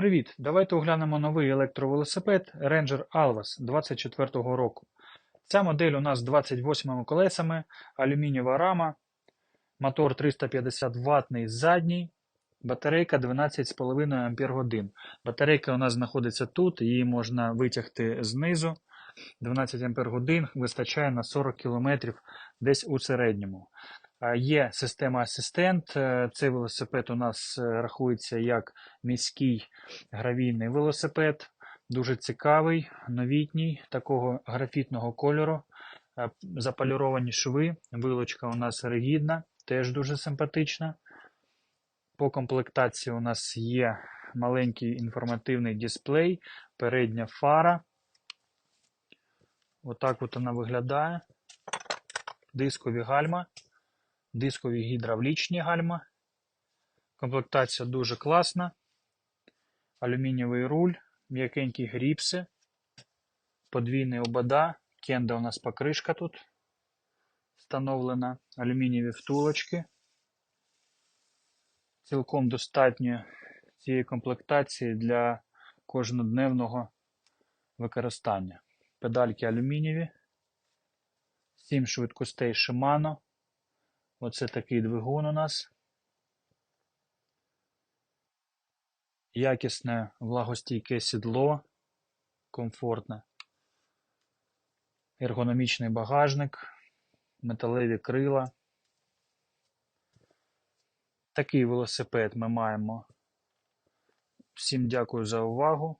Привіт! Давайте оглянемо новий електровелосипед Ranger Alvas 24-го року. Ця модель у нас з 28 колесами, алюмінієва рама, мотор 350 ваттний задній, батарейка 12,5 Ах. Батарейка у нас знаходиться тут, її можна витягти знизу. 12 Ах вистачає на 40 км десь у середньому. Є система асистент. Е, Цей велосипед у нас е, рахується як міський гравійний велосипед. Дуже цікавий, новітній, такого графітного кольору. Е, Заполіровані шви. Вилочка у нас ригідна, теж дуже симпатична. По комплектації у нас є маленький інформативний дисплей, передня фара. Отак от вона виглядає. Дискові гальма дискові гідравлічні гальма. Комплектація дуже класна. Алюмінієвий руль, м'якенькі гріпси, подвійний обода, кенда у нас покришка тут встановлена, алюмінієві втулочки. Цілком достатньо цієї комплектації для кожнодневного використання. Педальки алюмінієві, 7 швидкостей Shimano. Оце такий двигун у нас. Якісне влагостійке сідло, комфортне. Ергономічний багажник, металеві крила. Такий велосипед ми маємо. Всім дякую за увагу.